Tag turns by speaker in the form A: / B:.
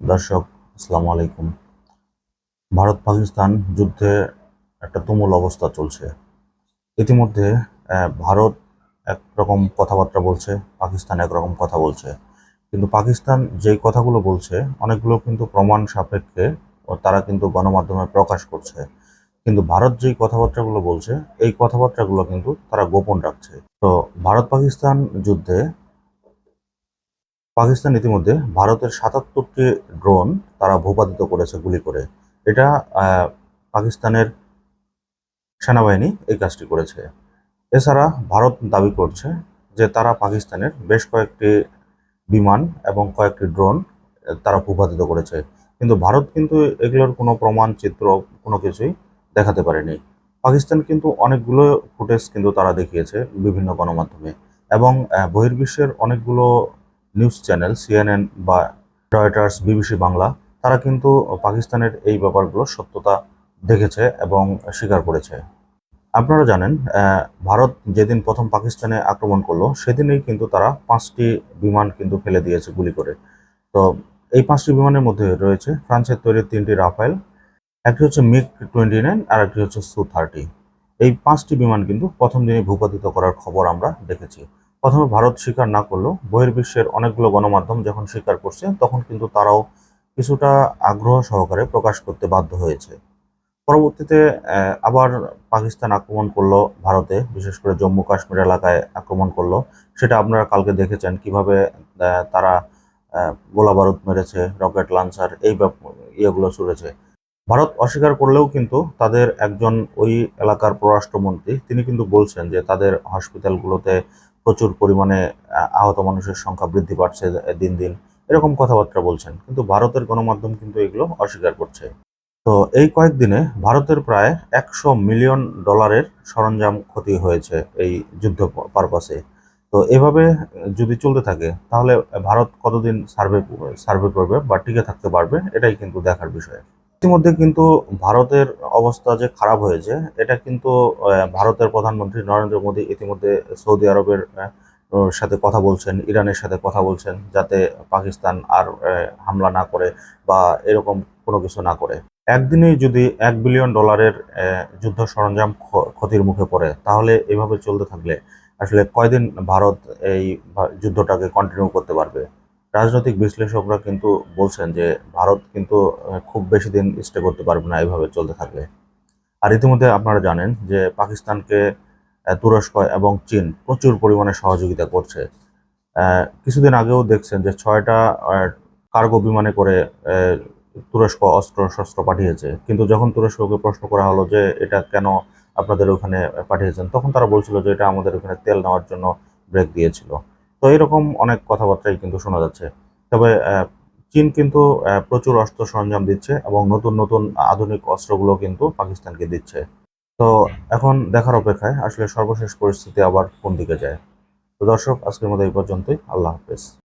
A: দর্শক, আসসালামু আলাইকুম। ভারত পাকিস্তান যুদ্ধে একটা তুমুল অবস্থা চলছে। ইতিমধ্যে ভারত একরকম কথাবার্তা বলছে, পাকিস্তান একরকম কথা বলছে। কিন্তু পাকিস্তান যেই কথাগুলো বলছে, অনেকগুলো কিন্তু প্রমাণ সাপেক্ষে তারা কিন্তু গণমাধ্যমে প্রকাশ করছে। কিন্তু ভারত যেই কথাবার্তাগুলো বলছে, এই কথাবার্তাগুলো কিন্তু তারা গোপন রাখছে। তো ভারত পাকিস্তান যুদ্ধে পাকিস্তান ইতিমধ্যে ভারতের সাতাত্তরটি ড্রোন তারা ভূপাতিত করেছে গুলি করে। এটা পাকিস্তানের সেনাবাহিনী এই কাজটি করেছে। এছাড়া ভারত দাবি করছে যে তারা পাকিস্তানের বেশ কয়েকটি বিমান এবং কয়েকটি ড্রোন তারা ভূপাতিত করেছে। কিন্তু ভারত কিন্তু এগুলোর কোনো প্রমাণ, চিত্র, কোনো কিছুই দেখাতে পারেনি। পাকিস্তান কিন্তু অনেকগুলো ফুটেজ কিন্তু তারা দেখিয়েছে বিভিন্ন গণমাধ্যমে এবং বহির্বিশ্বের অনেকগুলো নিউজ চ্যানেল সিএনএন বা রয়টার্স বিবিসি বাংলা, তারা কিন্তু পাকিস্তানের এই ব্যাপারগুলো সত্যতা দেখেছে এবং স্বীকার করেছে। আপনারা জানেন ভারত যেদিন প্রথম পাকিস্তানে আক্রমণ করল, সেদিনেই কিন্তু তারা পাঁচটি বিমান কিন্তু ফেলে দিয়েছে গুলি করে। তো এই পাঁচটি বিমানের মধ্যে রয়েছে ফ্রান্সের তৈরি তিনটি রাফেল, একটি হচ্ছে মিগ টোয়েন্টি নাইন আর একটি হচ্ছে সু থার্টি। এই পাঁচটি বিমান কিন্তু প্রথম দিনে ভূপাতিত করার খবর আমরা দেখেছি। প্রথমে ভারত স্বীকার না করলেও বহির্বিশ্বের অনেকগুলো গণমাধ্যম যখন স্বীকার করছে, তখন কিন্তু তারাও কিছুটা আগ্রহ সহকারে প্রকাশ করতে বাধ্য হয়েছে। পরবর্তীতে আবার পাকিস্তান আক্রমণ করল ভারতে, বিশেষ করে জম্মু কাশ্মীর এলাকায় আক্রমণ করল। সেটা আপনারা কালকে দেখেছেন, কীভাবে তারা গোলা বারুদ মেরেছে, রকেট লঞ্চার এই ইয়েগুলো ছুড়েছে। ভারত অস্বীকার করলেও কিন্তু তাদের একজন ওই এলাকার পররাষ্ট্রমন্ত্রী, তিনি কিন্তু বলছেন যে তাদের হসপিটালগুলোতে প্রচুর পরিমাণে আহত মানুষের সংখ্যা বৃদ্ধি পাচ্ছে দিন দিন। এরকম কথাবার্তা বলছেন। কিন্তু ভারতের গণমাধ্যম কিন্তু এগুলো অস্বীকার করছে। তো এই কয়েকদিনে ভারতের প্রায় একশো মিলিয়ন ডলারের সরঞ্জাম ক্ষতি হয়েছে এই যুদ্ধ পারপাসে। তো এভাবে যদি চলতে থাকে, তাহলে ভারত কতদিন সার্ভে সার্ভে করবে বা টিকে থাকতে পারবে, এটাই কিন্তু দেখার বিষয়। ইতিমধ্যে কিন্তু ভারতের অবস্থা যে খারাপ হয়েছে, এটা কিন্তু ভারতের প্রধানমন্ত্রী নরেন্দ্র মোদী ইতিমধ্যে সৌদি আরবের সাথে কথা বলছেন, ইরানের সাথে কথা বলছেন যাতে পাকিস্তান আর হামলা না করে বা এরকম কোনো কিছু না করে। একদিনেই যদি এক বিলিয়ন ডলারের যুদ্ধ সরঞ্জাম ক্ষতির মুখে পড়ে, তাহলে এভাবে চলতে থাকলে আসলে কয়দিন ভারত এই যুদ্ধটাকে কন্টিনিউ করতে পারবে? রাজনৈতিক বিশ্লেষকরা কিন্তু বলছেন যে ভারত কিন্তু খুব বেশি দিন স্টে করতে পারবে না এইভাবে চলতে থাকলে। আর ইতিমধ্যে আপনারা জানেন যে পাকিস্তানকে তুরস্ক এবং চীন প্রচুর পরিমাণে সহযোগিতা করছে। কিছুদিন আগেও দেখছেন যে ছয়টা কার্গো বিমানে করে তুরস্ক অস্ত্র শস্ত্র পাঠিয়েছে। কিন্তু যখন তুরস্ককে প্রশ্ন করা হলো যে এটা কেন আপনাদের ওখানে পাঠিয়েছেন, তখন তারা বলছিল যে এটা আমাদের ওখানে তেল নেওয়ার জন্য ব্রেক দিয়েছিল। তো এরকম অনেক কথাবার্তাই কিন্তু শোনা যাচ্ছে। তবে চীন কিন্তু প্রচুর অস্ত্র সরঞ্জাম দিচ্ছে এবং নতুন নতুন আধুনিক অস্ত্রগুলো কিন্তু পাকিস্তানকে দিচ্ছে। তো এখন দেখার অপেক্ষায় আসলে সর্বশেষ পরিস্থিতি আবার কোন দিকে যায়। তো দর্শক আজকের মতো এই পর্যন্তই। আল্লাহ হাফেজ।